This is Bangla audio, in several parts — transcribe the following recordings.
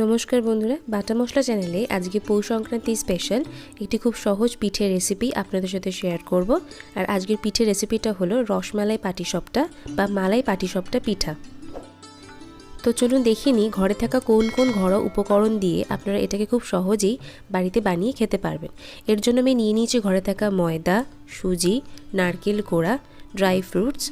নমস্কার বন্ধুরা, বাটা মশলা চ্যানেলে আজকে পৌষ সংক্রান্তি স্পেশাল একটি খুব সহজ পিঠের রেসিপি আপনাদের সাথে শেয়ার করব। আর আজকের পিঠের রেসিপিটা হলো রসমালাই পাটিসপটা বা মালাই পাটিসপটা পিঠা। তো চলুন দেখে নিই, ঘরে থাকা কোন কোন ঘরোয়া উপকরণ দিয়ে আপনারা এটাকে খুব সহজেই বাড়িতে বানিয়ে খেতে পারবেন। এর জন্য আমি নিয়ে নিয়েছি ঘরে থাকা ময়দা, সুজি, নারকেল কোড়া ড্রাই ফ্রুটস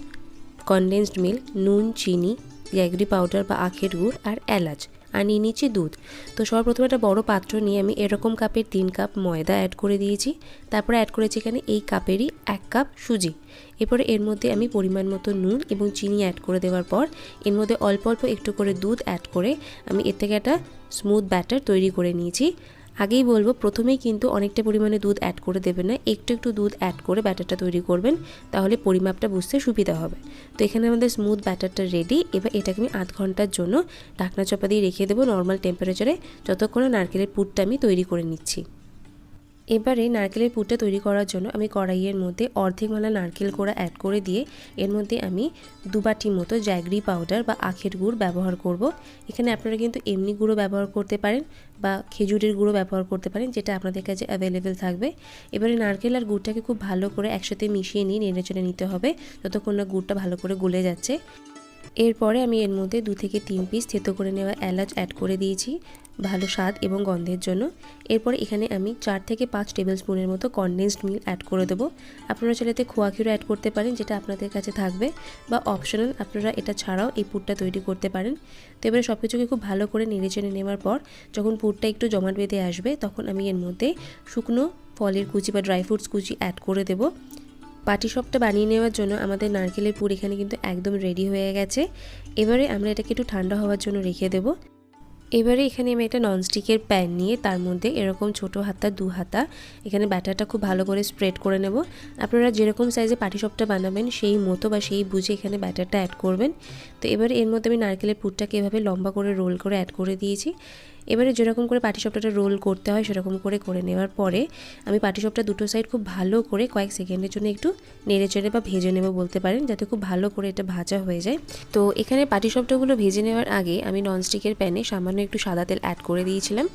কনডেন্সড মিল্ক নুন, চিনি জ্যাগরি পাউডার বা আখের গুড় আর এলাচ। আর নিয়ে নিচ্ছি দুধ। তো সর্বপ্রথমে একটা বড় পাত্র নিয়ে আমি এরকম কাপের তিন কাপ ময়দা অ্যাড করে দিয়েছি। তারপরে অ্যাড করেছি এখানে এই কাপেরই এক কাপ সুজি। এরপরে এর মধ্যে আমি পরিমাণ মতো নুন এবং চিনি অ্যাড করে দেওয়ার পর এর মধ্যে অল্প অল্প একটু করে দুধ অ্যাড করে আমি এর থেকে একটা স্মুথ ব্যাটার তৈরি করে নিয়েছি। আগেই বলব, প্রথমেই কিন্তু অনেকটা পরিমাণে দুধ অ্যাড করে দেবেন না। একটু একটু দুধ অ্যাড করে ব্যাটারটা তৈরি করবেন, তাহলে পরিমাপটা বুঝতে সুবিধা হবে। তো এখানে আমাদের স্মুথ ব্যাটারটা রেডি এবার এটাকে আমি আধ ঘণ্টার জন্য ঢাকনা চপা দিয়ে রেখে দেবো নর্মাল টেম্পারেচারে যতক্ষণ নারকেলের পুরটা আমি তৈরি করে নিচ্ছি। এবারে নারকেলের পুরটা তৈরি করার জন্য আমি কড়াইয়ের মধ্যে অর্ধেক মালা নারকেল কোড়া অ্যাড করে দিয়ে এর মধ্যে আমি দুবাটি মতো জ্যাগরি পাউডার বা আখের গুড় ব্যবহার করব। এখানে আপনারা কিন্তু এমনি গুঁড়ো ব্যবহার করতে পারেন বা খেজুরের গুঁড়ো ব্যবহার করতে পারেন, যেটা আপনাদের কাছে অ্যাভেলেবেল থাকবে। এবারে নারকেল আর গুড়টাকে খুব ভালো করে একসাথে মিশিয়ে নিয়ে নেড়ে চেড়ে নিতে হবে, যতক্ষণ না গুড়টা ভালো করে গলে যাচ্ছে। এরপরে আমি এর মধ্যে দু থেকে তিন পিস থেতো করে নেওয়া এলাচ অ্যাড করে দিয়েছি, ভালো স্বাদ এবং গন্ধের জন্য। এরপরে এখানে আমি চার থেকে পাঁচ টেবিল স্পুনের মতো কনডেন্সড মিল্ক অ্যাড করে দেবো। আপনারা চাইলে খোয়া ক্ষীরও অ্যাড করতে পারেন, যেটা আপনাদের কাছে থাকবে। বা অপশনাল আপনারা এটা ছাড়াও এই পুরটা তৈরি করতে পারেন। তো এবারে সব কিছুকে খুব ভালো করে নেড়ে চেড়ে নেওয়ার পর, যখন পুরটা একটু জমাট বেঁধে আসবে, তখন আমি এর মধ্যে শুকনো ফলের কুচি বা ড্রাই ফ্রুটস কুচি অ্যাড করে দেবো। পাটিসপটা বানিয়ে নেওয়ার জন্য আমাদের নারকেলের পুর এখানে কিন্তু একদম রেডি হয়ে গেছে। এবারে আমরা এটাকে একটু ঠান্ডা হওয়ার জন্য রেখে দেব। এবারে এখানে আমি একটা ননস্টিকের প্যান নিয়ে তার মধ্যে এরকম ছোট হাতা, দু হাতা, এখানে ব্যাটারটা খুব ভালো করে স্প্রেড করে নেব। আপনারা যেরকম সাইজে পাটিসপটা বানাবেন, সেই মতো বা সেই বুঝে এখানে ব্যাটারটা অ্যাড করবেন। তো এবারে এর মধ্যে আমি নারকেলের পুরটাকে এভাবে লম্বা করে রোল করে অ্যাড করে দিয়েছি। এবারে যেরকম করে পাটিসাপটাটা রোল করতে হয়, সেরকম করে করে নেওয়ার পরে আমি পাটিসাপটা দুটো সাইড খুব ভালো করে কয়েক সেকেন্ডের জন্য একটু নেড়ে চেড়ে বা ভেজে নেব বলতে পারেন, যাতে খুব ভালো করে এটা ভাজা হয়ে যায়। তো এখানে পাটিসাপটাগুলো ভেজে নেওয়ার আগে আমি ননস্টিকের প্যানে সামান্য একটু সাদা তেল অ্যাড করে দিয়েছিলাম।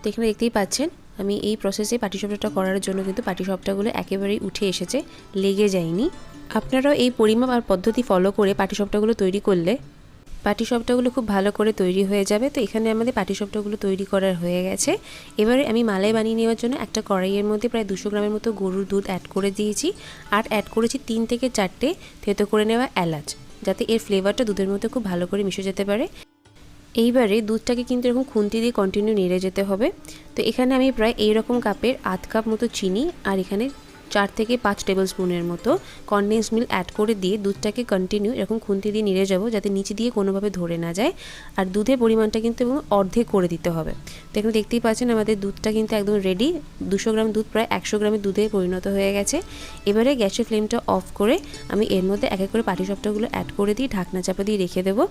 তো এখানে দেখতেই পাচ্ছেন, আমি এই প্রসেসে পাটিসাপটাটা করার জন্য কিন্তু পাটিসাপটাগুলো একেবারেই উঠে এসেছে, লেগে যায়নি। আপনারাও এই পরিমাপ আর পদ্ধতি ফলো করে পাটিসাপটাগুলো তৈরি করলে পাটিসপটাগুলো খুব ভালো করে তৈরি হয়ে যাবে। তো এখানে আমাদের পাটিসপটাগুলো তৈরি করার হয়ে গেছে। এবারে আমি মালাই বানিয়ে নেওয়ার জন্য একটা কড়াইয়ের মধ্যে প্রায় দুশো গ্রামের মতো গরুর দুধ অ্যাড করে দিয়েছি। আর অ্যাড করেছি তিন থেকে চারটে থেতো করে নেওয়া এলাচ, যাতে এর ফ্লেভারটা দুধের মধ্যে খুব ভালো করে মিশে যেতে পারে। এইবারে দুধটাকে কিন্তু এরকম খুন্তি দিয়ে কন্টিনিউ নেড়ে যেতে হবে। তো এখানে আমি প্রায় এইরকম কাপের আধ কাপ মতো চিনি আর এখানে চার থেকে পাঁচ টেবিল স্পুনের মতো কনডেন্স মিল্ক অ্যাড করে দিয়ে দুধটাকে কন্টিনিউ এরকম খুন্তি দিয়ে নিড়ে যাব, যাতে নিচে দিয়ে কোনোভাবে ধরে না যায়। আর দুধের পরিমাণটা কিন্তু এবং অর্ধেক করে দিতে হবে। তো এখানে দেখতেই পাচ্ছেন আমাদের দুধটা কিন্তু একদম রেডি দুশো গ্রাম দুধ, প্রায় একশো গ্রামের দুধে পরিণত হয়ে গেছে। এবারে গ্যাসের ফ্লেমটা অফ করে আমি এর মধ্যে এক এক করে পাটিসপটাগুলো অ্যাড করে দিয়ে ঢাকনা চাপা দিয়ে রেখে দেবো,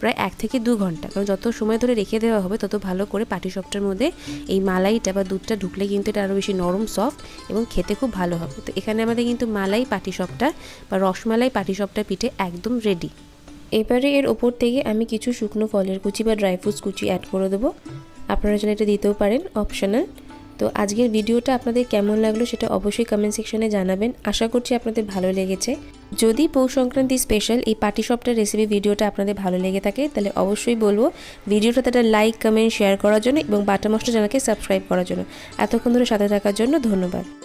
প্রায় এক থেকে দু ঘণ্টা। কারণ যত সময় ধরে রেখে দেওয়া হবে, তত ভালো করে পাটিসপটার মধ্যে এই মালাইটা বা দুধটা ঢুকলে কিন্তু এটা আরও বেশি নরম সফট এবং খেতে খুব ভালো হবে। তো এখানে আমাদের কিন্তু মালাই পাটিসপটা বা রসমালাই পাটিসপটা পিঠে একদম রেডি এবারে এর ওপর থেকে আমি কিছু শুকনো ফলের কুচি বা ড্রাই ফ্রুটস কুচি অ্যাড করে দেবো। আপনারা চাইলে এটা দিতেও পারেন অপশনাল তো আজকের ভিডিওটা আপনাদের কেমন লাগল সেটা অবশ্যই কমেন্ট সেকশনে জানাবেন। আশা করছি আপনাদের ভালো লেগেছে। যদি পৌষ সংক্রান্তি স্পেশাল এই পার্টি পাটিসপটার রেসিপি ভিডিওটা আপনাদের ভালো লেগে থাকে, তাহলে অবশ্যই বলব ভিডিওটাতে একটা লাইক কমেন্ট শেয়ার করার জন্য এবং বাটা মশলা জানাকে সাবস্ক্রাইব করার জন্য। এতক্ষণ ধরে সাথে থাকার জন্য ধন্যবাদ।